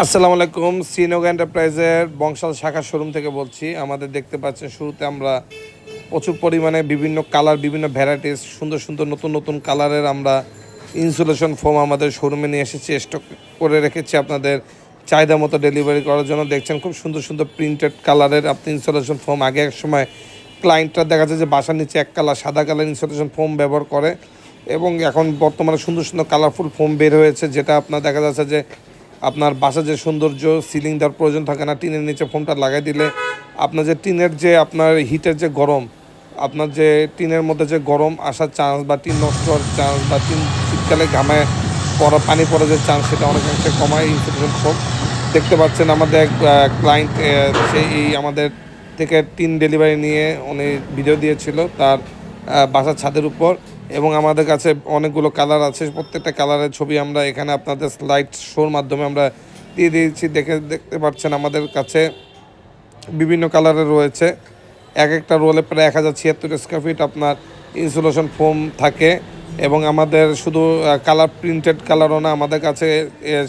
আসসালামু আলাইকুম শ্রীনগর এন্টারপ্রাইজের বংশাল শাখা শোরুম থেকে বলছি। আমাদের দেখতে পাচ্ছেন শুরুতে আমরা প্রচুর পরিমাণে বিভিন্ন কালার বিভিন্ন ভ্যারাইটিস সুন্দর সুন্দর নতুন নতুন কালারের আমরা ইনসুলেশন ফোম আমাদের শোরুমে নিয়ে এসেছি। স্টক করে রেখেছি আপনাদের চাহিদা মতো ডেলিভারি করার জন্য। দেখছেন খুব সুন্দর সুন্দর প্রিন্টেড কালারের আপনি ইনসুলেশন ফোম আগে এক সময় ক্লায়েন্টরা দেখা যায় যে বাসার নিচে এক কালার সাদা কালার ইনসুলেশন ফোম ব্যবহার করে। এবং এখন বর্তমানে সুন্দর সুন্দর কালারফুল ফোম বের হয়েছে, যেটা আপনার দেখা যাচ্ছে যে আপনার বাসা যে সৌন্দর্য সিলিং দেওয়ার প্রয়োজন থাকে না, টিনের নিচে ফোমটা লাগাই দিলে আপনার যে টিনের যে আপনার হিটের যে গরম, আপনার যে টিনের মধ্যে যে গরম আসার চান্স বা টিন নষ্ট হওয়ার চান্স বা টিন শীতকালে ঘামে পড়া, পানি পড়ার যে চান্স সেটা অনেকাংশে কমায় ইনসুলেশন ফোম দেখতে পাচ্ছেন আমাদের এক ক্লায়েন্ট সেই আমাদের থেকে টিন ডেলিভারি নিয়ে উনি ভিডিও দিয়েছিল তার বাসার ছাদের উপর। এবং আমাদের কাছে অনেকগুলো কালার আছে। প্রত্যেকটা কালারের ছবি আমরা এখানে আপনাদের স্লাইড শোর মাধ্যমে আমরা দিয়ে দিয়েছি। দেখে দেখতে পাচ্ছেন আমাদের কাছে বিভিন্ন কালারের রয়েছে। এক একটা রোলে প্রায় এক হাজার ছিয়াত্তর স্কোয়ার ফিট আপনার ইনসুলেশন ফোম থাকে এবং আমাদের শুধু কালার প্রিন্টেড কালারও না, আমাদের কাছে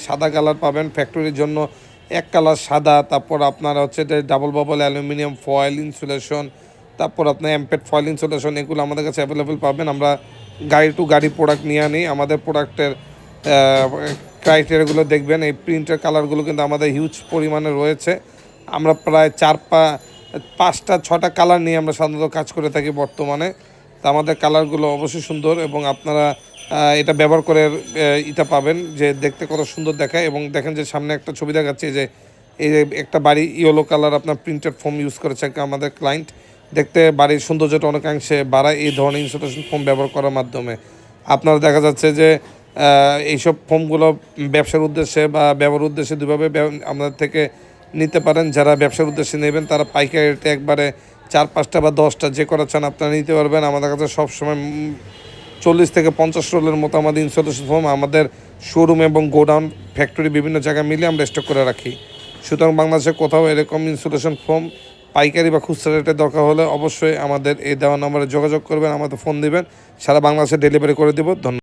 সাদা কালার পাবেন। ফ্যাক্টরির জন্য এক কালার সাদা, তারপর আপনার হচ্ছে double bubble aluminium foil insulation তারপর আপনার এমপেড ফয়েল ইনসুলেশন এগুলো আমাদের কাছে অ্যাভেলেবেল পাবেন। আমরা গাড়ি টু গাড়ি প্রোডাক্ট নিয়ে আনি। আমাদের প্রোডাক্টের ক্রাইটেরিয়াগুলো দেখবেন। এই প্রিন্টের কালারগুলো কিন্তু আমাদের হিউজ পরিমাণে রয়েছে। আমরা প্রায় চার পা, পাঁচটা, ছটা কালার নিয়ে আমরা সাধারণত কাজ করে থাকি বর্তমানে। তা আমাদের কালারগুলো অবশ্যই সুন্দর এবং আপনারা এটা ব্যবহার করে এটা পাবেন যে দেখতে কত সুন্দর দেখায় এবং দেখেন যে সামনে একটা ছবি দেখাচ্ছে যে, এই একটা বাড়ি ইয়েলো কালার আপনার প্রিন্টেড ফোম ইউজ করেছে আমাদের ক্লায়েন্ট দেখতে বাড়ির সৌন্দর্যটা অনেকাংশে বাড়ায়। এই ধরনের ইনসুলেশন ফোম ব্যবহার করার মাধ্যমে। আপনার দেখা যাচ্ছে যে এইসব ফোমগুলো ব্যবসার উদ্দেশ্যে বা ব্যবহার উদ্দেশ্যে দুভাবে আমাদের থেকে নিতে পারেন। যারা ব্যবসার উদ্দেশ্যে নেবেন, তারা পাইকারি রেটে একবারে চার, পাঁচটা বা দশটা যে করা চান আপনারা নিতে পারবেন। আমাদের কাছে সবসময় চল্লিশ থেকে পঞ্চাশ রোলের মতো আমাদের ইনসুলেশন ফোম আমাদের শোরুম এবং গোডাউন ফ্যাক্টরি বিভিন্ন জায়গায় মিলে আমরা স্টক করে রাখি। সুতরাং বাংলাদেশে কোথাও এরকম ইনসুলেশন ফোম পাইকারি বা খুচরা রেটের দরকার হলে অবশ্যই আমাদের এই দেওয়া নম্বরে যোগাযোগ করবেন, আমাদের ফোন দিবেন, সারা বাংলাদেশে ডেলিভারি করে দেবো। ধন্যবাদ।